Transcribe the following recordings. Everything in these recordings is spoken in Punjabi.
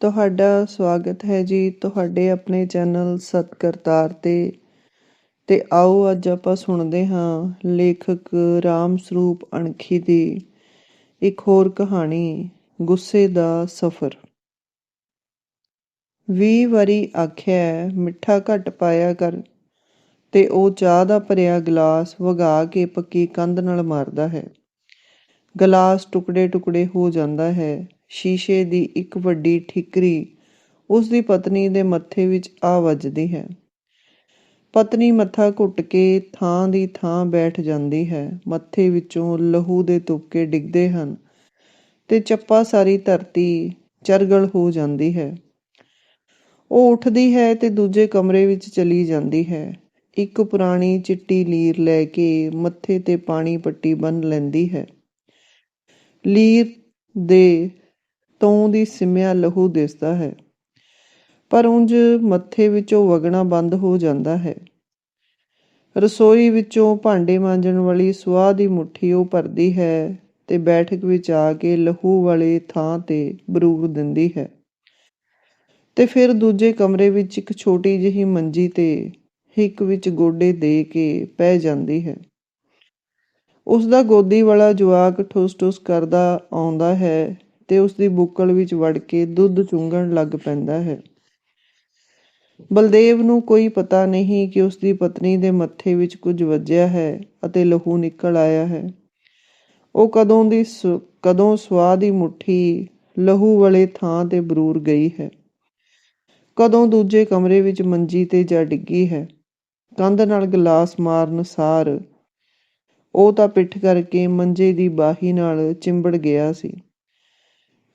ਤੁਹਾਡਾ ਸਵਾਗਤ ਹੈ ਜੀ ਤੁਹਾਡੇ ਆਪਣੇ ਚੈਨਲ ਸਤਕਰਤਾਰ ਤੇ। ਤੇ ਆਓ ਅੱਜ ਆਪਾਂ ਸੁਣਦੇ ਹਾਂ ਲੇਖਕ ਰਾਮ ਸਰੂਪ ਅਣਖੀ ਦੀ ਇੱਕ ਹੋਰ ਕਹਾਣੀ, ਗੁੱਸੇ ਦਾ ਸਫ਼ਰ। ਵੀ ਵਾਰੀ ਆਖਿਆ, ਮਿੱਠਾ ਘੱਟ ਪਾਇਆ ਕਰ। ਤੇ ਉਹ ਚਾਹ ਦਾ ਭਰਿਆ ਗਲਾਸ ਵਗਾ ਕੇ ਪੱਕੀ ਕੰਧ ਨਾਲ ਮਾਰਦਾ ਹੈ। ਗਲਾਸ ਟੁਕੜੇ ਟੁਕੜੇ ਹੋ ਜਾਂਦਾ ਹੈ। ਸ਼ੀਸ਼ੇ ਦੀ ਇੱਕ ਵੱਡੀ ਠਿਕਰੀ ਉਸ ਦੀ ਪਤਨੀ ਦੇ ਮੱਥੇ ਵਿੱਚ ਆ ਵੱਜਦੀ ਹੈ। ਪਤਨੀ ਮੱਥਾ ਘੁੱਟ ਕੇ ਥਾਂ ਦੀ ਥਾਂ ਬੈਠ ਜਾਂਦੀ ਹੈ। ਮੱਥੇ ਵਿੱਚੋਂ ਲਹੂ ਦੇ ਤੁਪਕੇ ਡਿੱਗਦੇ ਹਨ ਤੇ ਚੱਪਾ ਸਾਰੀ ਧਰਤੀ ਚਰਗਲ ਹੋ ਜਾਂਦੀ ਹੈ। ਉਹ ਉੱਠਦੀ ਹੈ ਤੇ ਦੂਜੇ ਕਮਰੇ ਵਿੱਚ ਚਲੀ ਜਾਂਦੀ ਹੈ। ਇੱਕ ਪੁਰਾਣੀ ਚਿੱਟੀ ਲੀਰ ਲੈ ਕੇ ਮੱਥੇ ਤੇ ਪਾਣੀ ਪੱਟੀ ਬੰਨ ਲੈਂਦੀ ਹੈ। ਲੀਰ ਦੇ ਤੋਂ ਦੀ ਸਿਮਿਆ ਲਹੂ ਦਿਸਦਾ ਹੈ, ਪਰ ਉਂਝ ਮੱਥੇ ਵਿੱਚੋਂ ਵਗਣਾ ਬੰਦ ਹੋ ਜਾਂਦਾ ਹੈ। ਰਸੋਈ ਵਿੱਚੋਂ ਭਾਂਡੇ ਮਾਂਜਣ ਵਾਲੀ ਸੁਆਹ ਦੀ ਮੁਠੀ ਉਹ ਭਰਦੀ ਹੈ ਤੇ ਬੈਠਕ ਵਿੱਚ ਆ ਕੇ ਲਹੂ ਵਾਲੇ ਥਾਂ ਤੇ ਬਰੂਰ ਦਿੰਦੀ ਹੈ। ਤੇ ਫਿਰ ਦੂਜੇ ਕਮਰੇ ਵਿੱਚ ਇੱਕ ਛੋਟੀ ਜਿਹੀ ਮੰਜੀ ਤੇ ਹਿੱਕ ਵਿੱਚ ਗੋਡੇ ਦੇ ਕੇ ਪੈ ਜਾਂਦੀ ਹੈ। ਉਸ ਦਾ ਗੋਦੀ ਵਾਲਾ ਜਵਾਕ ਠੁਸ-ਠੁਸ ਕਰਦਾ ਆਉਂਦਾ ਹੈ ਤੇ ਉਸ ਦੀ ਬੁੱਕਲ ਵਿੱਚ ਵੜ ਕੇ ਦੁੱਧ ਚੁੰਗਣ ਲੱਗ ਪੈਂਦਾ ਹੈ। ਬਲਦੇਵ ਨੂੰ ਕੋਈ ਪਤਾ ਨਹੀਂ ਕਿ ਉਸ ਦੀ ਪਤਨੀ ਦੇ ਮੱਥੇ ਵਿੱਚ ਕੁਝ ਵੱਜਿਆ ਹੈ ਅਤੇ ਲਹੂ ਨਿਕਲ ਆਇਆ ਹੈ। ਉਹ ਕਦੋਂ ਦੀ ਕਦੋਂ ਸਵਾਦ ਦੀ ਮੁਠੀ ਲਹੂ ਵਾਲੇ ਥਾਂ ਤੇ ਬਰੂਰ ਗਈ ਹੈ। ਕਦੋਂ ਦੂਜੇ ਕਮਰੇ ਵਿੱਚ ਮੰਜੀ ਤੇ ਜਾ ਡਿੱਗੀ ਹੈ। ਕੰਧ ਨਾਲ ਗਲਾਸ ਮਾਰਨ ਸਾਰ ਉਹ ਤਾਂ ਪਿੱਠ ਕਰਕੇ ਮੰਜੇ ਦੀ ਬਾਹੀ ਨਾਲ ਚਿੰਬੜ ਗਿਆ ਸੀ।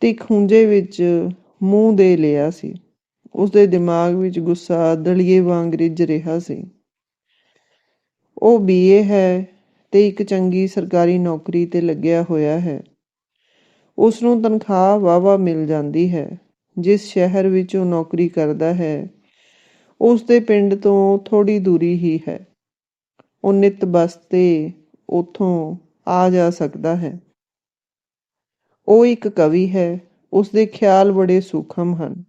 ਤੇ ਖੁੰਝੇ ਵਿੱਚ ਮੂੰਹ ਦੇ ਲਿਆ ਸੀ। ਉਸ ਦੇ ਦਿਮਾਗ ਵਿੱਚ ਗੁੱਸਾ ਦਲੀਏ ਵਾਂਗ ਰਿੱਝ ਰਿਹਾ ਸੀ। ਉਹ ਬੀਏ ਹੈ ਤੇ ਇੱਕ ਚੰਗੀ ਸਰਕਾਰੀ ਨੌਕਰੀ ਤੇ ਲੱਗਿਆ ਹੋਇਆ ਹੈ। ਉਸ ਨੂੰ ਤਨਖਾਹ ਵਾਵਾ ਮਿਲ ਜਾਂਦੀ ਹੈ। ਜਿਸ ਸ਼ਹਿਰ ਵਿੱਚ ਉਹ ਨੌਕਰੀ ਕਰਦਾ ਹੈ ਉਸ ਦੇ ਪਿੰਡ ਤੋਂ ਥੋੜੀ ਦੂਰੀ ਹੀ ਹੈ। ਉਹ ਨਿਤ ਬਸ ਤੇ ਉਥੋਂ ਆ ਜਾ ਸਕਦਾ ਹੈ। ਉਹ ਇੱਕ ਕਵੀ ਹੈ ਉਸ ਦੇ ਖਿਆਲ ਬੜੇ ਸੂਖਮ ਹਨ।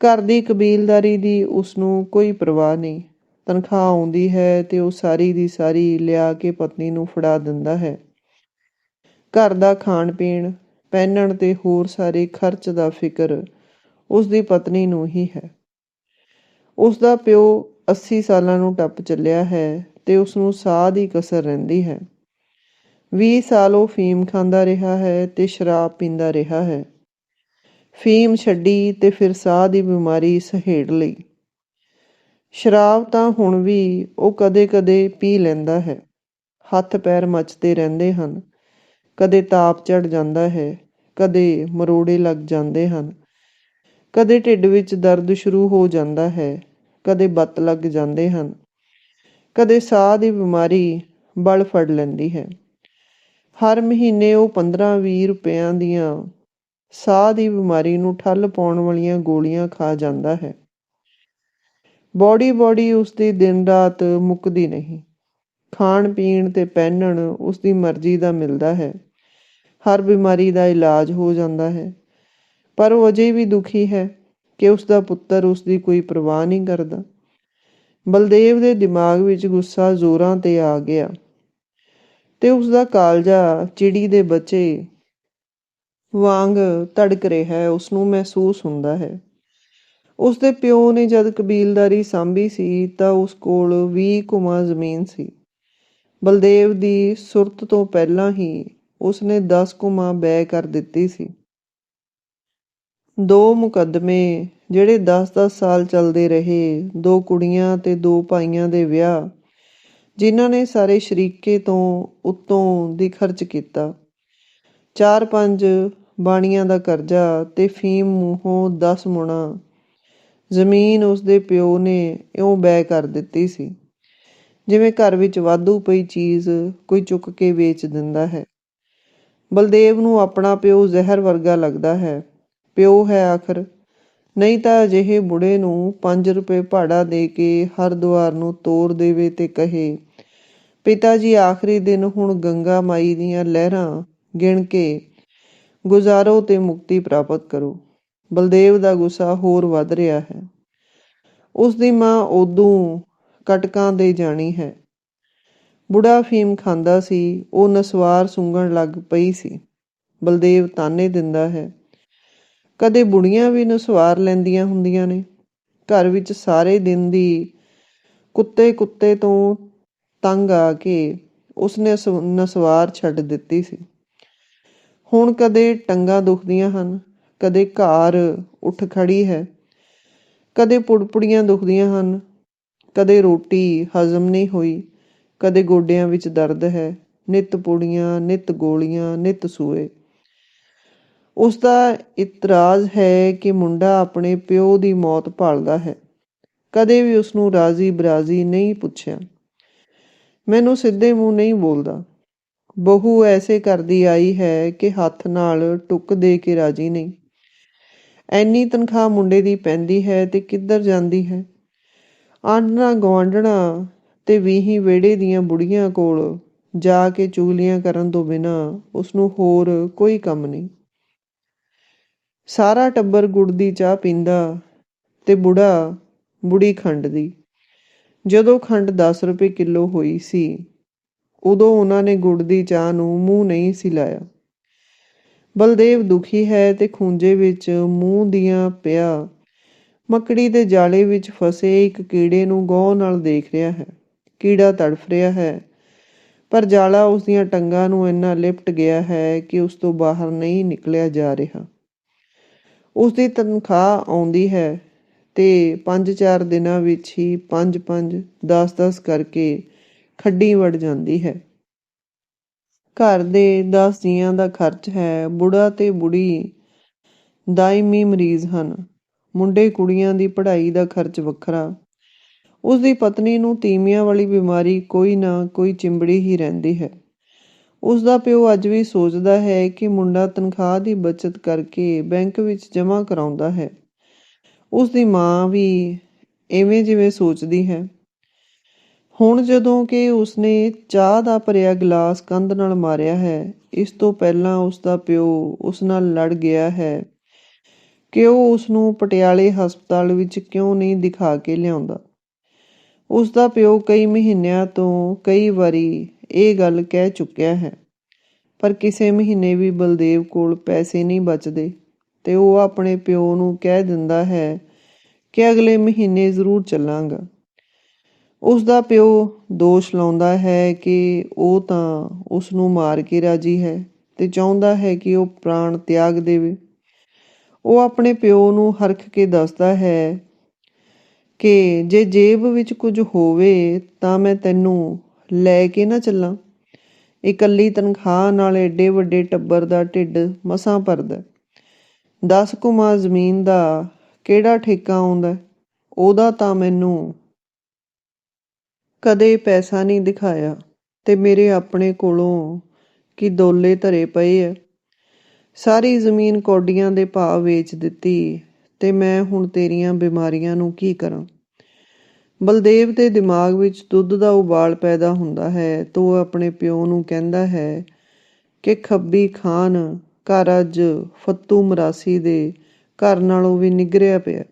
ਘਰ ਦੀ ਕਬੀਲਦਾਰੀ ਦੀ ਉਸ ਨੂੰ ਕੋਈ ਪਰਵਾਹ ਨਹੀਂ। ਤਨਖਾਹ ਆਉਂਦੀ ਹੈ ਤੇ ਉਹ ਸਾਰੀ ਦੀ ਸਾਰੀ ਲਿਆ ਕੇ ਪਤਨੀ ਨੂੰ ਫੜਾ ਦਿੰਦਾ ਹੈ। ਘਰ ਦਾ ਖਾਣ ਪੀਣ, ਪਹਿਨਣ ਤੇ ਹੋਰ ਸਾਰੇ ਖਰਚ ਦਾ ਫਿਕਰ ਉਸ ਦੀ ਪਤਨੀ ਨੂੰ ਹੀ ਹੈ। ਉਸ ਦਾ ਪਿਓ 80 ਸਾਲਾਂ ਨੂੰ ਟੱਪ ਚੱਲਿਆ ਹੈ ਤੇ ਉਸ ਨੂੰ ਸਾਹ ਦੀ ਕਸਰ ਰਹਿੰਦੀ ਹੈ। 20 ਸਾਲ ਉਹ ਫੀਮ ਖਾਂਦਾ ਰਿਹਾ ਹੈ ਤੇ ਸ਼ਰਾਬ ਪੀਂਦਾ ਰਿਹਾ ਹੈ। ਫੀਮ ਛੱਡੀ ਤੇ ਫਿਰ ਸਾਹ ਦੀ ਬਿਮਾਰੀ ਸਹੇੜ ਲਈ। ਸ਼ਰਾਬ ਤਾਂ ਹੁਣ ਵੀ ਉਹ ਕਦੇ-ਕਦੇ ਪੀ ਲੈਂਦਾ ਹੈ। ਹੱਥ ਪੈਰ ਮੱਚਦੇ ਰਹਿੰਦੇ ਹਨ। ਕਦੇ ਤਾਪ ਚੜ ਜਾਂਦਾ ਹੈ। ਕਦੇ ਮਰੋੜੇ ਲੱਗ ਜਾਂਦੇ ਹਨ। ਕਦੇ ਢਿੱਡ ਵਿੱਚ ਦਰਦ ਸ਼ੁਰੂ ਹੋ ਜਾਂਦਾ ਹੈ। ਕਦੇ ਬੱਤ ਲੱਗ ਜਾਂਦੇ ਹਨ। ਕਦੇ ਸਾਹ ਦੀ ਬਿਮਾਰੀ ਬਲ ਫੜ ਲੈਂਦੀ ਹੈ। ਹਰ ਮਹੀਨੇ ਉਹ 15-20 ਰੁਪਿਆਂ ਦੀਆਂ ਸਾਹ ਦੀ ਬਿਮਾਰੀ ਨੂੰ ਠੱਲ ਪਾਉਣ ਵਾਲੀਆਂ ਗੋਲੀਆਂ ਖਾ ਜਾਂਦਾ ਹੈ। ਬੋਡੀ ਬੋਡੀ ਉਸ ਦੀ ਦਿਨ ਰਾਤ ਮੁੱਕਦੀ ਨਹੀਂ। ਖਾਣ ਪੀਣ ਤੇ ਪਹਿਨਣ ਉਸ ਦੀ ਮਰਜ਼ੀ ਦਾ ਮਿਲਦਾ ਹੈ। ਹਰ ਬਿਮਾਰੀ ਦਾ ਇਲਾਜ ਹੋ ਜਾਂਦਾ ਹੈ। ਪਰ ਉਹ ਅਜੇ ਵੀ ਦੁਖੀ ਹੈ ਕਿ ਉਸ ਦਾ ਪੁੱਤਰ ਉਸ ਦੀ ਕੋਈ ਪਰਵਾਹ ਨਹੀਂ ਕਰਦਾ। ਬਲਦੇਵ ਦੇ ਦਿਮਾਗ ਵਿੱਚ ਗੁੱਸਾ ਜ਼ੋਰਾਂ ਤੇ ਆ ਗਿਆ। ਤੇ ਉਸ ਦਾ ਕਾਲਜਾ ਚਿੜੀ ਦੇ ਬੱਚੇ ਵਾਂਗ ਧੜਕ ਰਿਹਾ ਹੈ ਉਸ ਨੂੰ ਮਹਿਸੂਸ ਹੁੰਦਾ ਹੈ। ਉਸ ਦੇ ਪਿਓ ਨੇ ਜਦ ਕਬੀਲਦਾਰੀ ਸੰਭੀ ਸੀ, ਤਾਂ ਉਸ ਕੋਲ 20 ਕੁਮਾ ਜ਼ਮੀਨ ਸੀ। ਬਲਦੇਵ ਦੀ ਸੁਰਤ ਤੋਂ ਪਹਿਲਾਂ ਹੀ ਉਸ ਨੇ 10 ਕੁਮਾ ਬੈ ਕਰ ਦਿੱਤੀ ਸੀ। ਦੋ ਮੁਕੱਦਮੇ, ਜਿਹੜੇ 10-10 ਸਾਲ ਚੱਲਦੇ ਰਹੇ, ਦੋ ਕੁੜੀਆਂ ਤੇ ਦੋ ਭਾਈਆਂ ਦੇ ਵਿਆਹ ਜਿਨ੍ਹਾਂ ਨੇ ਸਾਰੇ ਸ਼ਰੀਕੇ ਤੋਂ ਉੱਤੋਂ ਦੀ ਖਰਚ ਕੀਤਾ। ਚਾਰ ਪੰਜ ਬਾਣੀਆਂ ਦਾ ਕਰਜ਼ਾ ਤੇ ਫੀਮ ਮੂੰਹੋਂ 10 ਮੁਣਾ ਜ਼ਮੀਨ ਉਸਦੇ ਪਿਓ ਨੇ ਇਉਂ ਬੈ ਕਰ ਦਿੱਤੀ ਸੀ, ਜਿਵੇਂ ਘਰ ਵਿੱਚ ਵਾਧੂ ਪਈ ਚੀਜ਼ ਕੋਈ ਚੁੱਕ ਕੇ ਵੇਚ ਦਿੰਦਾ ਹੈ। ਬਲਦੇਵ ਨੂੰ ਆਪਣਾ ਪਿਓ ਜ਼ਹਿਰ ਵਰਗਾ ਲੱਗਦਾ ਹੈ। ਪਿਓ ਹੈ ਆਖਰ ਨਹੀਂ ਤਾਂ ਅਜਿਹੇ ਬੁੜੇ ਨੂੰ 5 ਰੁਪਏ ਭਾੜਾ ਦੇ ਕੇ ਹਰਦੁਆਰ ਨੂੰ ਤੋੜ ਦੇਵੇ ਤੇ ਕਹੇ, ਪਿਤਾ ਜੀ, ਆਖਰੀ ਦਿਨ ਹੁਣ ਗੰਗਾ ਮਾਈ ਦੀਆਂ ਲਹਿਰਾਂ ਗਿਣ ਕੇ ਗੁਜ਼ਾਰੋ ਤੇ ਮੁਕਤੀ ਪ੍ਰਾਪਤ ਕਰੋ। ਬਲਦੇਵ ਦਾ ਗੁੱਸਾ ਹੋਰ ਵੱਧ ਰਿਹਾ ਹੈ। ਉਸ ਦੀ ਮਾਂ ਉਦੋਂ ਕਟਕਾਂ ਦੇ ਜਾਣੀ ਹੈ। ਬੁੜਾ ਫੀਮ ਖਾਂਦਾ ਸੀ, ਉਹ ਨਸਵਾਰ ਸੁੰਗਣ ਲੱਗ ਪਈ ਸੀ। ਬਲਦੇਵ ਤਾਨੇ ਦਿੰਦਾ ਹੈ ਕਦੇ ਬੁੜੀਆਂ ਵੀ ਨਸਵਾਰ ਲੈਂਦੀਆਂ ਹੁੰਦੀਆਂ ਨੇ। ਘਰ ਵਿੱਚ ਸਾਰੇ ਦਿਨ ਦੀ ਕੁੱਤੇ ਕੁੱਤੇ ਤੋਂ ਤੰਗ ਆ ਕੇ ਉਸਨੇ ਨਸਵਾਰ ਛੱਡ ਦਿੱਤੀ ਸੀ। ਹੁਣ ਕਦੇ ਟੰਗਾ ਦੁਖਦੀਆਂ ਹਨ, ਕਦੇ ਘਾਰ ਉੱਠ ਖੜੀ ਹੈ, ਕਦੇ ਪੁੜਪੁੜੀਆਂ ਦੁਖਦੀਆਂ ਹਨ, ਕਦੇ ਰੋਟੀ ਹਜ਼ਮ ਨਹੀਂ ਹੋਈ, ਕਦੇ ਗੋਡਿਆਂ ਵਿੱਚ ਦਰਦ ਹੈ, ਨਿਤ ਪੁੜੀਆਂ, ਨਿਤ ਗੋਲੀਆਂ, ਨਿਤ ਸੂਏ। ਉਸ ਦਾ ਇਤਰਾਜ਼ ਹੈ ਕਿ ਮੁੰਡਾ ਆਪਣੇ ਪਿਓ ਦੀ ਮੌਤ ਭਾਲਦਾ ਹੈ। ਕਦੇ ਵੀ ਉਸ ਨੂੰ ਰਾਜ਼ੀ ਬਰਾਜ਼ੀ ਨਹੀਂ ਪੁੱਛਿਆ। ਮੈਨੂੰ ਸਿੱਧੇ ਮੂੰਹ ਨਹੀਂ ਬੋਲਦਾ। ਬਹੂ ਐਸੇ ਕਰਦੀ ਆਈ ਹੈ ਕਿ ਹੱਥ ਨਾਲ ਟੁੱਕ ਦੇ ਕੇ ਰਾਜੀ ਨਹੀਂ। ਐਨੀ ਤਨਖਾਹ ਮੁੰਡੇ ਦੀ ਪੈਂਦੀ ਹੈ ਤੇ ਕਿੱਧਰ ਜਾਂਦੀ ਹੈ? ਆਂਡਣਾ ਗਵਾਂਡਣਾ ਤੇ ਵੀਹੀ ਵੇੜੇ ਦੀਆਂ ਬੁੜੀਆਂ ਕੋਲ ਜਾ ਕੇ ਚੂਲੀਆਂ ਕਰਨ ਤੋਂ ਬਿਨਾ ਉਸ ਨੂੰ ਹੋਰ ਕੋਈ ਕੰਮ ਨਹੀਂ। ਸਾਰਾ ਟੱਬਰ ਗੁੜ ਦੀ ਚਾਹ ਪੀਂਦਾ ਤੇ ਬੁੜਾ ਬੁੜੀ ਖੰਡ ਦੀ। ਜਦੋਂ ਖੰਡ 10 ਰੁਪਏ ਕਿਲੋ ਹੋਈ ਸੀ, ਉਦੋਂ ਉਹਨਾਂ ਨੇ ਗੁੜ ਦੀ ਚਾਹ ਨੂੰ ਮੂੰਹ ਨਹੀਂ ਸੀ ਲਾਇਆ। ਬਲਦੇਵ ਦੁਖੀ ਹੈ ਤੇ ਖੂੰਜੇ ਵਿੱਚ ਮੂੰਹ ਦੀਆਂ ਪਿਆ। ਮੱਕੜੀ ਦੇ ਜਾਲੇ ਵਿੱਚ ਫਸੇ ਇੱਕ ਕੀੜੇ ਨੂੰ ਗੌ ਨਾਲ ਦੇਖ ਰਿਹਾ ਹੈ। ਕੀੜਾ ਤੜਫ ਰਿਹਾ ਹੈ, ਪਰ ਜਾਲਾ ਉਸ ਦੀਆਂ ਟੰਗਾਂ ਨੂੰ ਇੰਨਾ ਲਿਪਟ ਗਿਆ ਹੈ ਕਿ ਉਸ ਤੋਂ ਬਾਹਰ ਨਹੀਂ ਨਿਕਲਿਆ ਜਾ ਰਿਹਾ। ਉਸ ਦੀ ਤਨਖਾਹ ਆਉਂਦੀ ਹੈ ਤੇ 5-4 ਦਿਨਾਂ ਵਿੱਚ ਹੀ 5-5 10-10 ਕਰਕੇ ਖੱਡੀ ਵੜ ਜਾਂਦੀ ਹੈ। ਘਰ ਦੇ 10 ਜੀਆਂ ਦਾ ਖਰਚ ਹੈ। ਬੁੜਾ ਤੇ ਬੁੜੀ ਦਾਇਮੀ ਮਰੀਜ਼ ਹਨ। ਮੁੰਡੇ ਕੁੜੀਆਂ ਦੀ ਪੜ੍ਹਾਈ ਦਾ ਖਰਚ ਵੱਖਰਾ। ਉਸ ਦੀ ਪਤਨੀ ਨੂੰ ਤੀਮੀਆਂ ਵਾਲੀ ਬਿਮਾਰੀ ਕੋਈ ਨਾ ਕੋਈ ਚਿੰਬੜੀ ਹੀ ਰਹਿੰਦੀ ਹੈ। ਉਸ ਦਾ ਪਿਓ ਅੱਜ ਵੀ ਸੋਚਦਾ ਹੈ ਕਿ ਮੁੰਡਾ ਤਨਖਾਹ ਦੀ ਬਚਤ ਕਰਕੇ ਬੈਂਕ ਵਿੱਚ ਜਮ੍ਹਾਂ ਕਰਾਉਂਦਾ ਹੈ। ਉਸ ਦੀ ਮਾਂ ਵੀ ਐਵੇਂ ਜਿਵੇਂ ਸੋਚਦੀ ਹੈ। ਹੁਣ ਜਦੋਂ ਕਿ ਉਸਨੇ ਚਾਹ ਦਾ ਭਰਿਆ ਗਲਾਸ ਕੰਧ ਨਾਲ ਮਾਰਿਆ ਹੈ, ਇਸ ਤੋਂ ਪਹਿਲਾਂ ਉਸ ਦਾ ਪਿਓ ਉਸ ਨਾਲ ਲੜ ਗਿਆ ਹੈ ਕਿ ਉਹ ਉਸ ਨੂੰ ਪਟਿਆਲੇ ਹਸਪਤਾਲ ਵਿੱਚ ਕਿਉਂ ਨਹੀਂ ਦਿਖਾ ਕੇ ਲਿਆਉਂਦਾ। ਉਸ ਦਾ ਪਿਓ ਕਈ ਮਹੀਨਿਆਂ ਤੋਂ ਕਈ ਵਾਰੀ ਇਹ ਗੱਲ ਕਹਿ ਚੁੱਕਿਆ ਹੈ। ਪਰ ਕਿਸੇ ਮਹੀਨੇ ਵੀ ਬਲਦੇਵ ਕੋਲ ਪੈਸੇ ਨਹੀਂ ਬਚਦੇ ਤੇ ਉਹ ਆਪਣੇ ਪਿਓ ਨੂੰ ਕਹਿ ਦਿੰਦਾ ਹੈ ਕਿ ਅਗਲੇ ਮਹੀਨੇ ਜ਼ਰੂਰ ਚੱਲਾਂਗਾ। ਉਸ ਦਾ ਪਿਓ ਦੋਸ਼ ਲਾਉਂਦਾ ਹੈ ਕਿ ਉਹ ਤਾਂ ਉਸ ਨੂੰ ਮਾਰ ਕੇ ਰਾਜੀ ਹੈ ਤੇ ਚਾਹੁੰਦਾ ਹੈ ਕਿ ਉਹ ਪ੍ਰਾਣ ਤਿਆਗ ਦੇਵੇ। ਉਹ ਆਪਣੇ ਪਿਓ ਨੂੰ ਹਰਖ ਕੇ ਦੱਸਦਾ ਹੈ ਕਿ ਜੇ ਜੇਬ ਵਿੱਚ ਕੁਝ ਹੋਵੇ ਤਾਂ ਮੈਂ ਤੈਨੂੰ ਲੈ ਕੇ ਨਾ ਚੱਲਾਂ। ਇਕੱਲੀ ਤਨਖਾਹ ਨਾਲ ਏਡੇ ਵੱਡੇ ਟੱਬਰ ਦਾ ਢਿੱਡ ਮਸਾਂ ਭਰਦਾ 10 ਕੁਮਾ ਜ਼ਮੀਨ ਦਾ ਕਿਹੜਾ ਠੇਕਾ ਆਉਂਦਾ ਉਹਦਾ ਤਾਂ ਮੈਨੂੰ ਕਦੇ ਪੈਸਾ ਨਹੀਂ ਦਿਖਾਇਆ ਤੇ ਮੇਰੇ ਆਪਣੇ ਕੋਲੋਂ ਕੀ ਦੋਲੇ ਧਰੇ ਪਏ ਐ ਸਾਰੀ ਜ਼ਮੀਨ ਕੌਡੀਆਂ ਦੇ ਭਾਅ ਵੇਚ ਦਿੱਤੀ ਤੇ ਮੈਂ ਹੁਣ ਤੇਰੀਆਂ ਬਿਮਾਰੀਆਂ ਨੂੰ ਕੀ ਕਰਾਂ? ਬਲਦੇਵ ਦੇ ਦਿਮਾਗ ਵਿੱਚ ਦੁੱਧ ਦਾ ਉਬਾਲ ਪੈਦਾ ਹੁੰਦਾ ਹੈ, ਤੋ ਉਹ ਆਪਣੇ ਪਿਓ ਨੂੰ ਕਹਿੰਦਾ ਹੈ ਕਿ ਖੱਬੀ ਖਾਨ ਘਰ ਅੱਜ ਫੱਤੂ ਮਰਾਸੀ ਦੇ ਘਰ ਨਾਲੋਂ ਵੀ ਨਿਗਰਿਆ ਪਿਆ।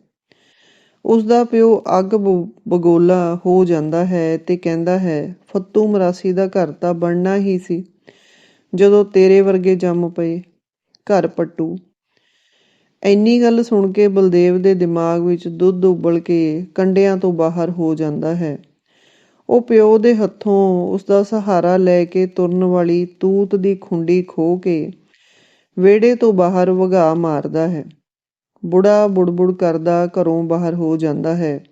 ਉਸ ਦਾ ਪਿਓ ਅੱਗ ਬਗੋਲਾ ਹੋ ਜਾਂਦਾ ਹੈ ਤੇ ਕਹਿੰਦਾ ਹੈ, ਫੱਤੂ ਮਰਾਸੀ ਦਾ ਘਰ ਤਾਂ ਬਣਨਾ ਹੀ ਸੀ, ਜਦੋਂ ਤੇਰੇ ਵਰਗੇ ਜੰਮ ਪਏ ਘਰ ਪੱਟੂ। ਇੰਨੀ ਗੱਲ ਸੁਣ ਕੇ ਬਲਦੇਵ ਦੇ ਦਿਮਾਗ ਵਿੱਚ ਦੁੱਧ ਉਬਲ ਕੇ ਕੰਡਿਆਂ ਤੋਂ ਬਾਹਰ ਹੋ ਜਾਂਦਾ ਹੈ। ਉਹ ਪਿਓ ਦੇ ਹੱਥੋਂ ਉਸ ਦਾ ਸਹਾਰਾ ਲੈ ਕੇ ਤੁਰਨ ਵਾਲੀ ਤੂਤ ਦੀ ਖੁੰਡੀ ਖੋ ਕੇ ਵੇੜੇ ਤੋਂ ਬਾਹਰ ਵਗਾ ਮਾਰਦਾ ਹੈ। ਬੁੜਾ ਬੁੜਬੁੜ ਕਰਦਾ ਘਰੋਂ ਬਾਹਰ ਹੋ ਜਾਂਦਾ ਹੈ।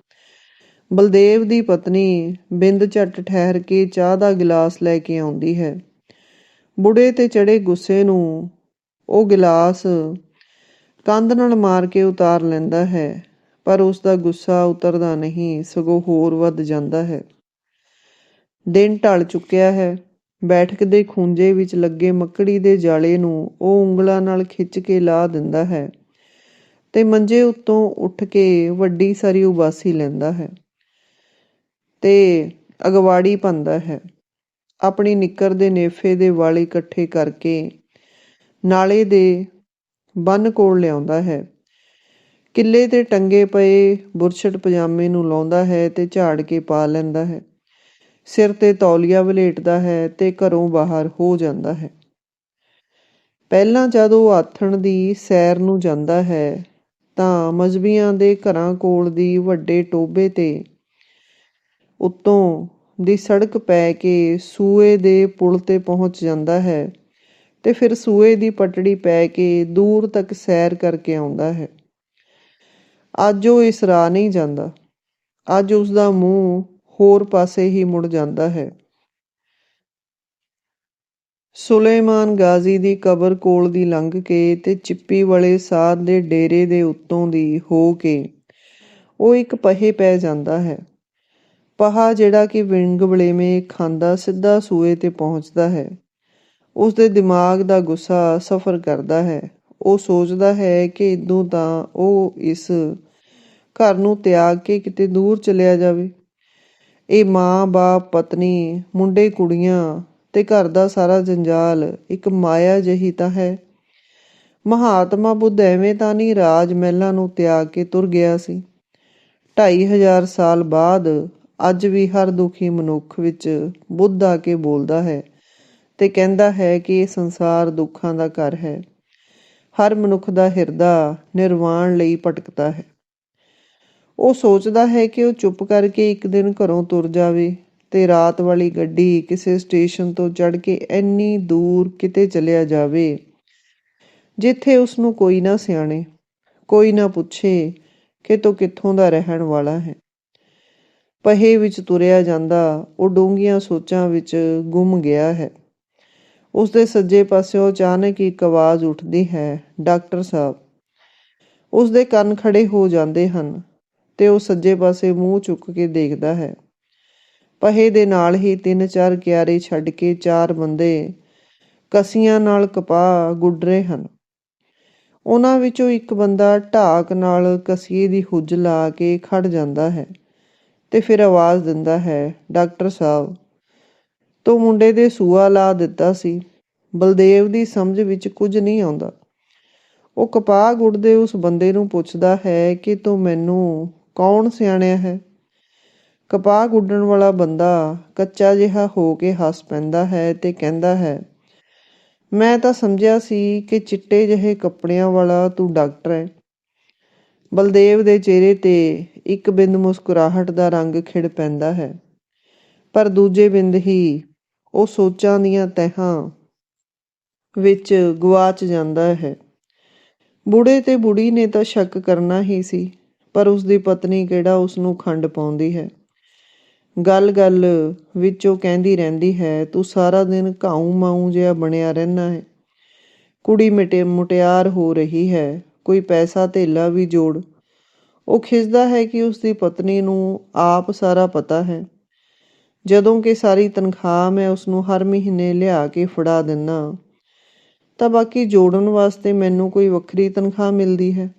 ਬਲਦੇਵ ਦੀ ਪਤਨੀ ਬਿੰਦ ਝਟ ਠਹਿਰ ਕੇ ਚਾਹ ਦਾ ਗਿਲਾਸ ਲੈ ਕੇ ਆਉਂਦੀ ਹੈ। ਬੁੜੇ ਤੇ ਚੜੇ ਗੁੱਸੇ ਨੂੰ ਉਹ ਗਿਲਾਸ ਕੰਧ ਨਾਲ ਮਾਰ ਕੇ ਉਤਾਰ ਲੈਂਦਾ ਹੈ, ਪਰ ਉਸ ਦਾ ਗੁੱਸਾ ਉਤਰਦਾ ਨਹੀਂ, ਸਗੋਂ ਹੋਰ ਵੱਧ ਜਾਂਦਾ ਹੈ। ਦਿਨ ਢਲ ਚੁੱਕਿਆ ਹੈ। ਬੈਠਕ ਦੇ ਖੂੰਜੇ ਵਿੱਚ ਲੱਗੇ ਮੱਕੜੀ ਦੇ ਜਾਲੇ ਨੂੰ ਉਹ ਉਂਗਲਾਂ ਨਾਲ ਖਿੱਚ ਕੇ ਲਾ ਦਿੰਦਾ ਹੈ ਤੇ ਮੰਜੇ ਉੱਤੋਂ ਉੱਠ ਕੇ ਵੱਡੀ ਸਾਰੀ ਉਬਾਸੀ ਲੈਂਦਾ ਹੈ ਤੇ ਅਗਵਾੜੀ ਪੰਦਾ ਹੈ। ਆਪਣੀ ਨਿੱਕਰ ਦੇ ਨੇਫੇ ਦੇ ਵਾਲੇ ਇਕੱਠੇ ਕਰਕੇ ਨਾਲੇ ਦੇ ਬੰਨ ਕੋਲ ਲਿਆਉਂਦਾ ਹੈ। ਕਿੱਲੇ ਤੇ ਟੰਗੇ ਪਏ ਬੁਰਸ਼ਟ ਪਜਾਮੇ ਨੂੰ ਲਾਉਂਦਾ ਹੈ ਤੇ ਝਾੜ ਕੇ ਪਾ ਲੈਂਦਾ ਹੈ। ਸਿਰ ਤੇ ਤੌਲੀਆ ਵਲੇਟਦਾ ਹੈ ਤੇ ਘਰੋਂ ਬਾਹਰ ਹੋ ਜਾਂਦਾ ਹੈ। ਪਹਿਲਾਂ ਜਦ ਉਹ ਆਥਣ ਦੀ ਸੈਰ ਨੂੰ ਜਾਂਦਾ ਹੈ, ਤਾਂ ਮਜ਼ਬੀਆਂ ਦੇ ਘਰਾਂ ਕੋਲ ਦੀ ਵੱਡੇ ਟੋਬੇ ਤੇ ਉੱਤੋਂ ਦੀ ਸੜਕ ਪੈ ਕੇ ਸੂਏ ਦੇ ਪੁਲ ਤੇ ਪਹੁੰਚ ਜਾਂਦਾ ਹੈ। ਤੇ ਫਿਰ ਸੂਏ ਦੀ ਪਟੜੀ ਪੈ ਕੇ ਦੂਰ ਤੱਕ ਸੈਰ ਕਰਕੇ ਆਉਂਦਾ ਹੈ। ਅੱਜ ਉਹ ਇਸ ਰਾਹ ਨਹੀਂ ਜਾਂਦਾ। ਅੱਜ ਉਸ ਦਾ ਮੂੰਹ ਹੋਰ ਪਾਸੇ ਹੀ ਮੁੜ ਜਾਂਦਾ ਹੈ। ਸੁਲੇਮਾਨ ਗਾਜ਼ੀ ਦੀ ਕਬਰ ਕੋਲ ਦੀ ਲੰਘ ਕੇ ਤੇ ਚਿੱਪੀ ਵਾਲੇ ਸਾਧ ਦੇ ਡੇਰੇ ਦੇ ਉੱਤੋਂ ਦੀ ਹੋ ਕੇ ਉਹ ਇੱਕ ਪਹੇ ਪੈ ਜਾਂਦਾ ਹੈ। ਪਹਾ ਜਿਹੜਾ ਕਿ ਵਿੰਗ ਬਲੇਵੇਂ ਖਾਂਦਾ ਸਿੱਧਾ ਸੂਏ ਤੇ ਪਹੁੰਚਦਾ ਹੈ। ਉਸ ਦੇ ਦਿਮਾਗ ਦਾ ਗੁੱਸਾ ਸਫਰ ਕਰਦਾ ਹੈ। ਉਹ ਸੋਚਦਾ ਹੈ ਕਿ ਇਦੋਂ ਤਾਂ ਉਹ ਇਸ ਘਰ ਨੂੰ ਤਿਆਗ ਕੇ ਕਿਤੇ ਦੂਰ ਚਲਿਆ ਜਾਵੇ। ਇਹ ਮਾਂ, ਬਾਪ, ਪਤਨੀ, ਮੁੰਡੇ, ਕੁੜੀਆਂ ਤੇ ਘਰ ਦਾ ਸਾਰਾ ਜੰਜਾਲ ਇੱਕ ਮਾਇਆ ਜਹੀ ਤਾਂ ਹੈ। ਮਹਾਤਮਾ ਬੁੱਧ ਐਵੇਂ ਤਾਂ ਨਹੀਂ ਰਾਜ ਮਹਿਲਾਂ ਨੂੰ ਤਿਆਗ ਕੇ ਤੁਰ ਗਿਆ ਸੀ। 2500 ਸਾਲ ਬਾਅਦ ਅੱਜ ਵੀ ਹਰ ਦੁਖੀ ਮਨੁੱਖ ਵਿੱਚ ਬੁੱਧ ਆ ਕੇ ਬੋਲਦਾ ਹੈ ਤੇ ਕਹਿੰਦਾ ਹੈ ਕਿ ਇਹ ਸੰਸਾਰ ਦੁੱਖਾਂ ਦਾ ਘਰ ਹੈ। ਹਰ ਮਨੁੱਖ ਦਾ ਹਿਰਦਾ ਨਿਰਵਾਣ ਲਈ ਭਟਕਦਾ ਹੈ। ਉਹ ਸੋਚਦਾ ਹੈ ਕਿ ਉਹ ਚੁੱਪ ਕਰਕੇ ਇੱਕ ਦਿਨ ਘਰੋਂ ਤੁਰ ਜਾਵੇ ਤੇ ਰਾਤ ਵਾਲੀ ਗੱਡੀ ਕਿਸੇ ਸਟੇਸ਼ਨ ਤੋਂ ਚੜ ਕੇ ਇੰਨੀ ਦੂਰ ਕਿਤੇ ਚਲਿਆ ਜਾਵੇ, ਜਿੱਥੇ ਉਸ ਨੂੰ ਕੋਈ ਨਾ ਸਿਆਣੇ, ਕੋਈ ਨਾ ਪੁੱਛੇ ਕਿ ਤੂੰ ਕਿੱਥੋਂ ਦਾ ਰਹਿਣ ਵਾਲਾ ਹੈ। ਪਹੇ ਵਿੱਚ ਤੁਰਿਆ ਜਾਂਦਾ, ਉਹ ਡੂੰਘੀਆਂ ਸੋਚਾਂ ਵਿੱਚ ਗੁੰਮ ਗਿਆ ਹੈ। ਉਸ ਦੇ ਸੱਜੇ ਪਾਸਿਓਂ ਅਚਾਨਕ ਇੱਕ ਆਵਾਜ਼ ਉੱਠਦੀ ਹੈ, ਡਾਕਟਰ ਸਾਹਿਬ। ਉਸ ਦੇ ਕੰਨ ਖੜੇ ਹੋ ਜਾਂਦੇ ਹਨ ਤੇ ਉਹ ਸੱਜੇ ਪਾਸੇ ਮੂੰਹ ਚੁੱਕ ਕੇ ਦੇਖਦਾ ਹੈ। ਪਹੇ ਦੇ ਨਾਲ ਹੀ ਤਿੰਨ ਚਾਰ ਕਿਆਰੇ ਛੱਡ ਕੇ ਚਾਰ ਬੰਦੇ ਕਸੀਆਂ ਨਾਲ ਕਪਾਹ ਗੁੱਡ ਰਹੇ ਹਨ। ਉਹਨਾਂ ਵਿੱਚੋਂ ਇੱਕ ਬੰਦਾ ਢਾਕ ਨਾਲ ਕਸੀਏ ਦੀ ਹੁੱਜ ਲਾ ਕੇ ਖੜ ਜਾਂਦਾ ਹੈ ਤੇ ਫਿਰ ਆਵਾਜ਼ ਦਿੰਦਾ ਹੈ, ਡਾਕਟਰ ਸਾਹਿਬ ਤੋ ਮੁੰਡੇ ਦੇ ਸੂਆ ਲਾ ਦਿੱਤਾ ਸੀ। ਬਲਦੇਵ ਦੀ ਸਮਝ ਵਿੱਚ ਕੁਝ ਨਹੀਂ ਆਉਂਦਾ। ਉਹ ਕਪਾਹ ਗੁੱਡਦੇ ਉਸ ਬੰਦੇ ਨੂੰ ਪੁੱਛਦਾ ਹੈ ਕਿ ਤੂੰ ਮੈਨੂੰ ਕੌਣ ਸਿਆਣਿਆ ਹੈ? ਕਪਾਹ ਗੁੱਡਣ ਵਾਲਾ ਬੰਦਾ ਕੱਚਾ ਜਿਹਾ ਹੋ ਕੇ ਹੱਸ ਪੈਂਦਾ ਹੈ ਤੇ ਕਹਿੰਦਾ ਹੈ, ਮੈਂ ਤਾਂ ਸਮਝਿਆ ਸੀ ਕਿ ਚਿੱਟੇ ਜਿਹੇ ਕੱਪੜਿਆਂ ਵਾਲਾ ਤੂੰ ਡਾਕਟਰ ਹੈ। ਬਲਦੇਵ ਦੇ ਚਿਹਰੇ ਤੇ ਇੱਕ ਬਿੰਦ ਮੁਸਕਰਾਹਟ ਦਾ ਰੰਗ ਖਿੜ ਪੈਂਦਾ ਹੈ, ਪਰ ਦੂਜੇ ਬਿੰਦ ਹੀ ਉਹ ਸੋਚਾਂ ਦੀਆਂ ਤਹਾਂ ਵਿੱਚ ਗਵਾਚ ਜਾਂਦਾ ਹੈ। ਬੁੜੇ ਤੇ ਬੁੜੀ ਨੇ ਤਾਂ ਸ਼ੱਕ ਕਰਨਾ ਹੀ ਸੀ, ਪਰ ਉਸ ਦੀ ਪਤਨੀ ਕਿਹੜਾ ਉਸ ਨੂੰ ਖੰਡ ਪਾਉਂਦੀ ਹੈ? ਗੱਲ-ਗੱਲ ਵਿੱਚ ਉਹ ਕਹਿੰਦੀ ਰਹਿੰਦੀ ਹੈ, ਤੂੰ ਸਾਰਾ ਦਿਨ ਘਾਉ ਮਾਉ ਜਿਹਾ ਬਣਿਆ ਰਹਿਣਾ ਹੈ। ਕੁੜੀ ਮਿਟੇ, ਮੁਟਿਆਰ ਹੋ ਰਹੀ ਹੈ, ਕੋਈ ਪੈਸਾ ਧੇਲਾ ਵੀ ਜੋੜ। ਉਹ ਖਿਜਦਾ ਹੈ ਕਿ ਉਸ ਦੀ ਪਤਨੀ ਨੂੰ ਆਪ ਸਾਰਾ ਪਤਾ ਹੈ। ਜਦੋਂ ਕਿ ਸਾਰੀ ਤਨਖਾਹ ਮੈਂ ਉਸ ਨੂੰ ਹਰ ਮਹੀਨੇ ਲਿਆ ਕੇ ਫੜਾ ਦਿੰਨਾ। ਤਾਂ ਬਾਕੀ ਜੋੜਨ ਵਾਸਤੇ ਮੈਨੂੰ ਕੋਈ ਵੱਖਰੀ ਤਨਖਾਹ ਮਿਲਦੀ ਹੈ?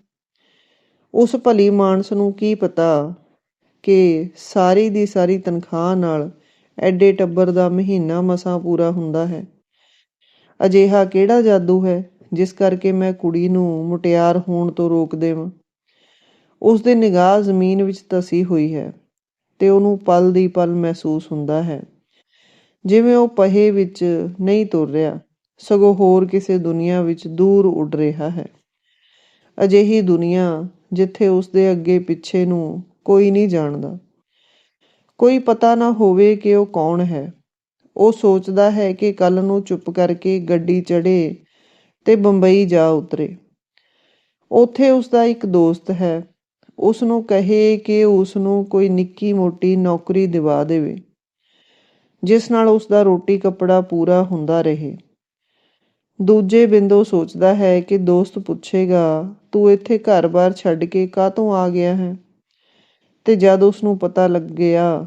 ਉਸ ਭਲੀ ਮਾਨਸ ਨੂੰ ਕੀ ਪਤਾ ਕਿ ਸਾਰੀ ਦੀ ਸਾਰੀ ਤਨਖਾਹ ਨਾਲ ਐਡੇ ਟੱਬਰ ਦਾ ਮਹੀਨਾ ਮਸਾਂ ਪੂਰਾ ਹੁੰਦਾ ਹੈ? ਅਜਿਹਾ ਕਿਹੜਾ ਜਾਦੂ ਹੈ ਜਿਸ ਕਰਕੇ ਮੈਂ ਕੁੜੀ ਨੂੰ ਮੁਟਿਆਰ ਹੋਣ ਤੋਂ ਰੋਕ ਦੇਵਾਂ? ਉਸ ਦੀ ਨਿਗਾਹ ਜ਼ਮੀਨ ਵਿੱਚ ਤਸੀ ਹੋਈ ਹੈ। ਤੇ ਉਹਨੂੰ ਪਲ ਦੀ ਪਲ ਮਹਿਸੂਸ ਹੁੰਦਾ ਹੈ। ਜਿਵੇਂ ਉਹ ਪਹੇ ਵਿੱਚ ਨਹੀਂ ਤੁਰ ਰਿਹਾ, ਸਗੋਂ ਹੋਰ ਕਿਸੇ ਦੁਨੀਆ ਵਿੱਚ ਦੂਰ ਉੱਡ ਰਿਹਾ ਹੈ। ਅਜਿਹੀ ਦੁਨੀਆ ਜਿੱਥੇ ਉਸ ਦੇ ਅੱਗੇ ਪਿੱਛੇ ਨੂੰ ਕੋਈ ਨਹੀਂ ਜਾਣਦਾ। ਕੋਈ ਪਤਾ ਨਾ ਹੋਵੇ ਕਿ ਉਹ ਕੌਣ ਹੈ। ਉਹ ਸੋਚਦਾ ਹੈ ਕਿ ਕੱਲ ਨੂੰ ਚੁੱਪ ਕਰਕੇ ਗੱਡੀ ਚੜੇ ਤੇ ਬੰਬਈ ਜਾ ਉਤਰੇ। ਉੱਥੇ ਉਸ ਦਾ ਇੱਕ ਦੋਸਤ ਹੈ ਉਸ ਨੂੰ ਕਹੇ ਕਿ ਉਸ ਨੂੰ ਕੋਈ ਨਿੱਕੀ ਮੋਟੀ ਨੌਕਰੀ ਦਿਵਾ ਦੇਵੇ, ਜਿਸ ਨਾਲ ਉਸ ਦਾ ਰੋਟੀ ਕੱਪੜਾ ਪੂਰਾ ਹੁੰਦਾ ਰਹੇ। ਦੂਜੇ ਬਿੰਦੋ ਸੋਚਦਾ ਹੈ ਕਿ ਦੋਸਤ ਪੁੱਛੇਗਾ, ਤੂੰ ਇੱਥੇ ਘਰ-ਬਾਰ ਛੱਡ ਕੇ ਕਾਹਤੋਂ ਆ ਗਿਆ ਹੈ? ਤੇ ਜਦ ਉਸ ਨੂੰ ਪਤਾ ਲੱਗਿਆ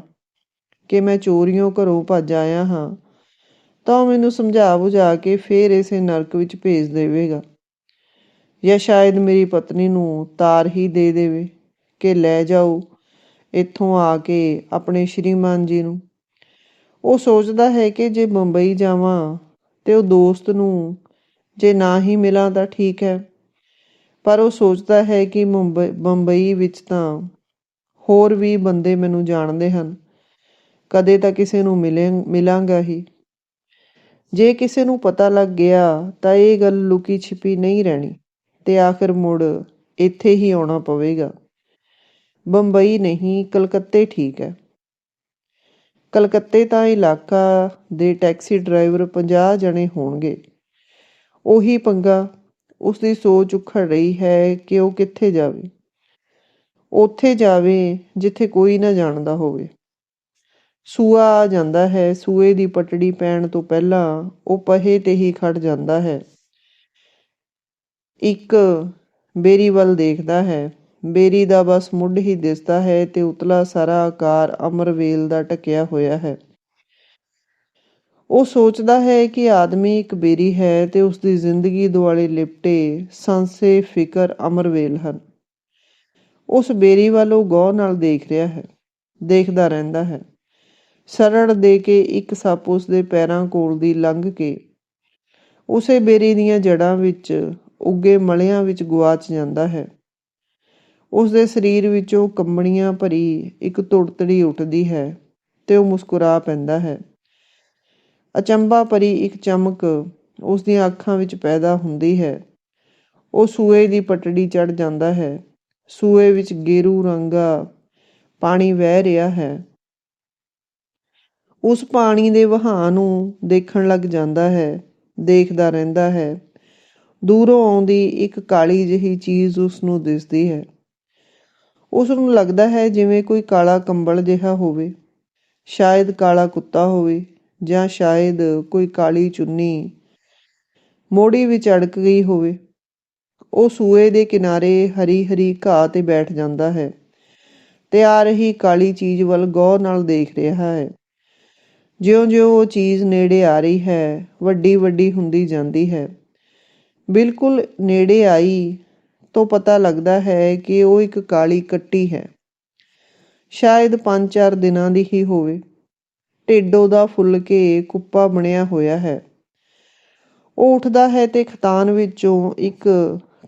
ਕਿ ਮੈਂ ਚੋਰੀਆਂ ਘਰੋਂ ਭੱਜ ਆਇਆ ਹਾਂ, ਤਾਂ ਉਹ ਮੈਨੂੰ ਸਮਝਾ ਬੁਝਾ ਕੇ ਫੇਰ ਇਸੇ ਨਰਕ ਵਿੱਚ ਭੇਜ ਦੇਵੇਗਾ। ਜਾਂ ਸ਼ਾਇਦ ਮੇਰੀ ਪਤਨੀ ਨੂੰ ਤਾਰ ਹੀ ਦੇ ਦੇਵੇ। ਕਿ ਲੈ ਜਾਓ। ਇੱਥੋਂ ਆ ਕੇ ਆਪਣੇ ਸ਼੍ਰੀਮਾਨ ਜੀ ਨੂੰ। ਉਹ ਸੋਚਦਾ ਹੈ ਕਿ ਜੇ ਮੁੰਬਈ ਜਾਵਾਂ ਤੇ ਉਹ ਦੋਸਤ ਨੂੰ ਜੇ ਨਾ ਹੀ ਮਿਲਾਂ ਤਾਂ ਠੀਕ ਹੈ। ਪਰ ਉਹ ਸੋਚਦਾ ਹੈ ਕਿ ਮੁੰਬਈ, ਬੰਬਈ ਵਿੱਚ ਤਾਂ ਹੋਰ ਵੀ ਬੰਦੇ ਮੈਨੂੰ ਜਾਣਦੇ ਹਨ। ਕਦੇ ਤਾਂ ਕਿਸੇ ਨੂੰ ਮਿਲੇ, ਮਿਲਾਂਗਾ ਹੀ। ਜੇ ਕਿਸੇ ਨੂੰ ਪਤਾ ਲੱਗ ਗਿਆ ਤਾਂ ਇਹ ਗੱਲ ਲੁਕੀ ਛਿਪੀ ਨਹੀਂ ਰਹਿਣੀ ਤੇ ਆਖਰ ਮੁੜ ਇੱਥੇ ਹੀ ਆਉਣਾ ਪਵੇਗਾ। ਬੰਬਈ ਨਹੀਂ, ਕਲਕੱਤੇ ਠੀਕ ਹੈ। ਕਲਕੱਤੇ ਤਾਂ ਇਲਾਕਾ ਦੇ ਟੈਕਸੀ ਡਰਾਈਵਰ 50 ਜਣੇ ਹੋਣਗੇ। ਉਹੀ ਪੰਗਾ ਉਸ ਦੀ ਸੋਚ ਉਖੜ ਰਹੀ ਹੈ ਕਿ ਉਹ ਕਿੱਥੇ ਜਾਵੇ। ਉੱਥੇ ਜਾਵੇ ਜਿੱਥੇ ਕੋਈ ਨਾ ਜਾਣਦਾ ਹੋਵੇ। ਸੂਆ ਆ ਜਾਂਦਾ ਹੈ, ਸੂਏ ਦੀ ਪਟੜੀ ਪੈਣ ਤੋਂ ਪਹਿਲਾਂ ਉਹ ਪਹੇ ਤੇ ਹੀ ਖੜ ਜਾਂਦਾ ਹੈ। ਇੱਕ ਬੇਰੀ ਵੱਲ ਦੇਖਦਾ ਹੈ। ਬੇਰੀ ਦਾ ਬਸ ਮੁੱਢ ਹੀ ਦਿਸਦਾ ਹੈ ਤੇ ਉਤਲਾ ਸਾਰਾ ਆਕਾਰ ਅਮਰਵੇਲ ਦਾ ਟਕਿਆ ਹੋਇਆ ਹੈ। ਉਹ ਸੋਚਦਾ ਹੈ ਕਿ ਆਦਮੀ ਇੱਕ ਬੇਰੀ ਹੈ ਤੇ ਉਸ ਦੀ ਜ਼ਿੰਦਗੀ ਦੁਆਲੇ ਲਿਪਟੇ ਸੰਸੇ ਫਿਕਰ ਅਮਰਵੇਲ ਹਨ। ਉਸ ਬੇਰੀ ਵੱਲ ਉਹ ਗੌਰ ਨਾਲ ਦੇਖ ਰਿਹਾ ਹੈ, ਦੇਖਦਾ ਰਹਿੰਦਾ ਹੈ। ਸਰੜ ਦੇ ਕੇ ਇੱਕ ਸੱਪ ਉਸ ਦੇ ਪੈਰਾਂ ਕੋਲ ਦੀ ਲੰਘ ਕੇ ਉਸੇ ਬੇਰੀ ਦੀਆਂ ਜੜਾਂ ਵਿੱਚ ਉੱਗੇ ਮਲਿਆਂ ਵਿੱਚ ਗੁਆਚ ਜਾਂਦਾ ਹੈ। ਉਸ ਦੇ ਸਰੀਰ ਵਿੱਚੋਂ ਕੰਬਣੀਆਂ ਭਰੀ ਇੱਕ ਤੁੜਤੜੀ ਉੱਠਦੀ ਹੈ ਤੇ ਉਹ ਮੁਸਕਰਾ ਪੈਂਦਾ ਹੈ। ਅਚੰਬਾ ਭਰੀ ਇੱਕ ਚਮਕ ਉਸ ਦੀਆਂ ਅੱਖਾਂ ਵਿੱਚ ਪੈਦਾ ਹੁੰਦੀ ਹੈ। ਉਹ ਸੂਏ ਦੀ ਪਟੜੀ ਚੜ ਜਾਂਦਾ ਹੈ। ਸੂਏ ਵਿੱਚ ਗੇਰੂ ਰੰਗਾ ਪਾਣੀ ਵਹਿ ਰਿਹਾ ਹੈ। ਉਸ ਪਾਣੀ ਦੇ ਵਹਾਅ ਨੂੰ ਦੇਖਣ ਲੱਗ ਜਾਂਦਾ ਹੈ, ਦੇਖਦਾ ਰਹਿੰਦਾ ਹੈ। ਦੂਰੋਂ ਆਉਂਦੀ ਇੱਕ ਕਾਲੀ ਜਿਹੀ ਚੀਜ਼ ਉਸ ਨੂੰ ਦਿਸਦੀ ਹੈ। ਉਸ ਨੂੰ ਲੱਗਦਾ ਹੈ ਜਿਵੇਂ ਕੋਈ ਕਾਲਾ ਕੰਬਲ ਜਿਹਾ ਹੋਵੇ, ਸ਼ਾਇਦ ਕਾਲਾ ਕੁੱਤਾ ਹੋਵੇ ਜਾਂ ਸ਼ਾਇਦ ਕੋਈ ਕਾਲੀ ਚੁੰਨੀ ਮੋੜੀ ਵਿੱਚ ਅੜਕ ਗਈ ਹੋਵੇ। ਉਹ ਸੂਏ ਦੇ ਕਿਨਾਰੇ ਹਰੀ ਹਰੀ ਘਾਹ ਤੇ ਬੈਠ ਜਾਂਦਾ ਹੈ। ਤੇ ਆ ਰਹੀ ਕਾਲੀ ਚੀਜ਼ ਵੱਲ ਗੌਰ ਨਾਲ ਦੇਖ ਰਿਹਾ ਹੈ। ਜਿਉਂ-ਜਿਉਂ ਉਹ ਚੀਜ਼ ਨੇੜੇ ਆ ਰਹੀ ਹੈ ਵੱਡੀ ਵੱਡੀ ਹੁੰਦੀ ਜਾਂਦੀ ਹੈ। ਬਿਲਕੁਲ ਨੇੜੇ ਆਈ ਤੋਂ ਪਤਾ ਲੱਗਦਾ ਹੈ ਕਿ ਉਹ ਇੱਕ ਕਾਲੀ ਕੱਟੀ ਹੈ। ਸ਼ਾਇਦ 5-4 ਦਿਨਾਂ ਦੀ ਹੀ ਹੋਵੇ। ਢਿੱਡ ਦਾ ਫੁੱਲ ਕੇ ਕੁੱਪਾ ਬਣਿਆ ਹੋਇਆ ਹੈ। ਉਹ ਉੱਠਦਾ ਹੈ ਤੇ ਖਤਾਨ ਵਿੱਚੋਂ ਇੱਕ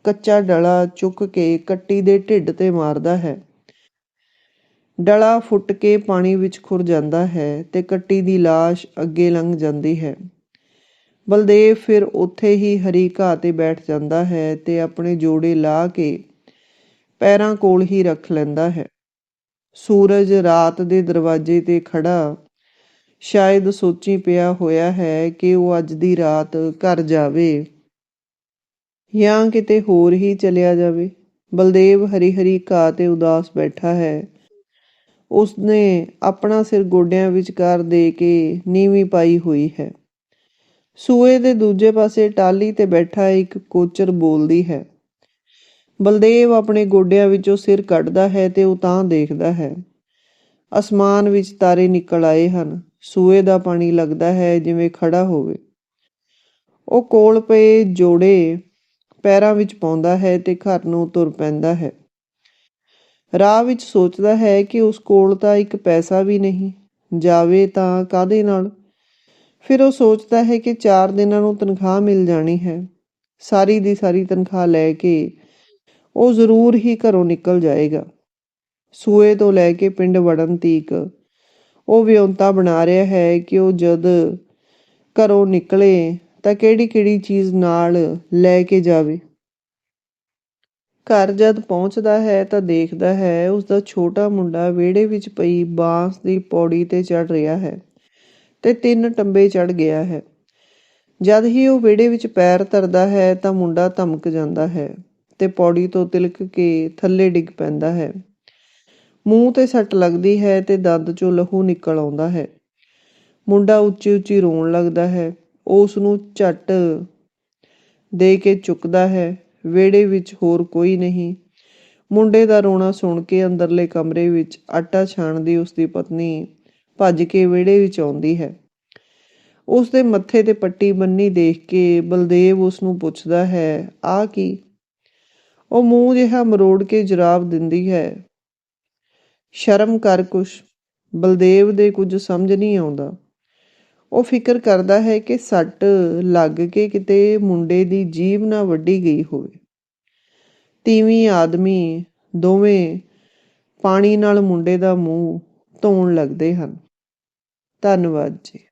ਕੱਚਾ ਡਲਾ ਚੁੱਕ ਕੇ ਕੱਟੀ ਦੇ ਢਿੱਡ ਤੇ ਮਾਰਦਾ ਹੈ। ਡਲਾ ਫੁੱਟ ਕੇ ਪਾਣੀ ਵਿੱਚ ਖੁਰ ਜਾਂਦਾ ਹੈ ਤੇ ਕੱਟੀ ਦੀ লাশ ਅੱਗੇ ਲੰਘ ਜਾਂਦੀ ਹੈ। ਬਲਦੇਵ ਫਿਰ ਉੱਥੇ ਹੀ ਹਰੀ ਘਾਹ ਤੇ ਬੈਠ ਜਾਂਦਾ ਹੈ ਤੇ ਆਪਣੇ ਜੋੜੇ ਲਾ ਕੇ ਪੈਰਾਂ ਕੋਲ ਹੀ ਰੱਖ ਲੈਂਦਾ ਹੈ। ਸੂਰਜ ਰਾਤ ਦੇ ਦਰਵਾਜ਼ੇ ਤੇ ਖੜਾ ਸ਼ਾਇਦ ਸੋਚੀ ਪਿਆ ਹੋਇਆ ਹੈ ਕਿ ਉਹ ਅੱਜ ਦੀ ਰਾਤ ਘਰ ਜਾਵੇ ਜਾਂ ਕਿਤੇ ਹੋਰ ਹੀ ਚਲਿਆ ਜਾਵੇ। ਬਲਦੇਵ ਹਰੀ ਹਰੀ ਘਾਹ ਤੇ ਉਦਾਸ ਬੈਠਾ ਹੈ। ਉਸਨੇ ਆਪਣਾ ਸਿਰ ਗੋਡਿਆਂ ਵਿਚਕਾਰ ਦੇ ਕੇ ਨੀਵੀਂ ਪਾਈ ਹੋਈ ਹੈ। ਸੂਏ ਦੇ ਦੂਜੇ ਪਾਸੇ ਟਾਲੀ ਤੇ ਬੈਠਾ ਇੱਕ ਕੋਚਰ ਬੋਲਦੀ ਹੈ। ਬਲਦੇਵ ਆਪਣੇ ਗੋਡਿਆਂ ਵਿੱਚੋਂ ਸਿਰ ਕੱਢਦਾ ਹੈ ਤੇ ਉਹ ਤਾਂ ਦੇਖਦਾ ਹੈ। ਅਸਮਾਨ ਵਿੱਚ ਤਾਰੇ ਨਿਕਲ ਆਏ ਹਨ। ਸੂਏ ਦਾ ਪਾਣੀ ਲੱਗਦਾ ਹੈ ਜਿਵੇਂ ਖੜਾ ਹੋਵੇ। ਉਹ ਕੋਲ ਪਏ ਜੋੜੇ ਪੈਰਾਂ ਵਿੱਚ ਪਾਉਂਦਾ ਹੈ ਤੇ ਘਰ ਨੂੰ ਤੁਰ ਪੈਂਦਾ ਹੈ। ਰਾਹ ਵਿੱਚ ਸੋਚਦਾ ਹੈ ਕਿ ਉਸ ਕੋਲ ਤਾਂ ਇੱਕ ਪੈਸਾ ਵੀ ਨਹੀਂ। ਜਾਵੇ ਤਾਂ ਕਾਦੇ ਨਾਲ? ਫਿਰ ਉਹ ਸੋਚਦਾ ਹੈ ਕਿ 4 ਦਿਨਾਂ ਨੂੰ ਤਨਖਾਹ ਮਿਲ ਜਾਣੀ ਹੈ। ਸਾਰੀ ਦੀ ਸਾਰੀ ਤਨਖਾਹ ਲੈ ਕੇ ਉਹ ਜ਼ਰੂਰ ਹੀ ਘਰੋਂ ਨਿਕਲ ਜਾਏਗਾ। ਸੂਏ ਤੋਂ ਲੈ ਕੇ ਪਿੰਡ ਵੜਨ ਤੀਕ ਉਹ ਵਿਉਂਤਾ ਬਣਾ ਰਿਹਾ ਹੈ ਕਿ ਉਹ ਜਦ ਘਰੋਂ ਨਿਕਲੇ ਤਾਂ ਕਿਹੜੀ ਕਿਹੜੀ ਚੀਜ਼ ਨਾਲ ਲੈ ਕੇ ਜਾਵੇ। ਘਰ ਜਦ ਪਹੁੰਚਦਾ ਹੈ ਤਾਂ ਦੇਖਦਾ ਹੈ ਉਸ ਦਾ ਛੋਟਾ ਮੁੰਡਾ ਵਿਹੜੇ ਵਿੱਚ ਪਈ ਬਾਂਸ ਦੀ ਪੌੜੀ ਤੇ ਚੜ ਰਿਹਾ ਹੈ। ਤੇ ਤਿੰਨ ਟੰਬੇ ਚੜ ਗਿਆ ਹੈ। ਜਦ ਹੀ ਉਹ ਵਿਹੜੇ ਵਿੱਚ ਪੈਰ ਧਰਦਾ ਹੈ ਤਾਂ ਮੁੰਡਾ ਧਮਕ ਜਾਂਦਾ ਹੈ ਤੇ ਪੌੜੀ ਤੋਂ ਤਿਲਕ ਕੇ ਥੱਲੇ ਡਿੱਗ ਪੈਂਦਾ ਹੈ। ਮੂੰਹ ਤੇ ਸੱਟ ਲੱਗਦੀ ਹੈ ਤੇ ਦੰਦ ਚੋਂ ਲਹੂ ਨਿਕਲ ਆਉਂਦਾ ਹੈ। ਮੁੰਡਾ ਉੱਚੀ ਉੱਚੀ ਰੋਣ ਲੱਗਦਾ ਹੈ। ਉਸ ਨੂੰ ਝੱਟ ਦੇ ਕੇ ਚੁੱਕਦਾ ਹੈ। ਵਿਹੜੇ ਵਿੱਚ ਹੋਰ ਕੋਈ ਨਹੀਂ। ਮੁੰਡੇ ਦਾ ਰੋਣਾ ਸੁਣ ਕੇ ਅੰਦਰਲੇ ਕਮਰੇ ਵਿੱਚ ਆਟਾ ਛਾਣਦੀ ਉਸ ਦੀ ਪਤਨੀ ਭੱਜ ਕੇ ਵਿਹੜੇ ਵਿੱਚ ਆਉਂਦੀ ਹੈ। ਉਸ ਦੇ ਮੱਥੇ ਤੇ ਪੱਟੀ ਬੰਨੀ ਦੇਖ ਕੇ ਬਲਦੇਵ ਉਸ ਨੂੰ ਪੁੱਛਦਾ ਹੈ ਆ ਕੀ? ਉਹ ਮੂੰਹ ਜਿਹਾ ਮਰੋੜ ਕੇ ਜਵਾਬ ਦਿੰਦੀ ਹੈ, ਸ਼ਰਮ ਕਰ ਕੁਛ, ਬਲਦੇਵ ਦੇ ਕੁਝ ਸਮਝ ਨਹੀਂ ਆਉਂਦਾ। ਉਹ ਫਿਕਰ ਕਰਦਾ ਹੈ ਕਿ ਸੱਟ ਲੱਗ ਕੇ ਕਿਤੇ ਮੁੰਡੇ ਦੀ ਜੀਭ ਨਾ ਵੱਢੀ ਗਈ ਹੋਵੇ। ਤੀਵੀਂ ਆਦਮੀ ਦੋਵੇਂ ਪਾਣੀ ਨਾਲ ਮੁੰਡੇ ਦਾ ਮੂੰਹ ਧੋਣ ਲੱਗਦੇ ਹਨ। ਧੰਨਵਾਦ ਜੀ।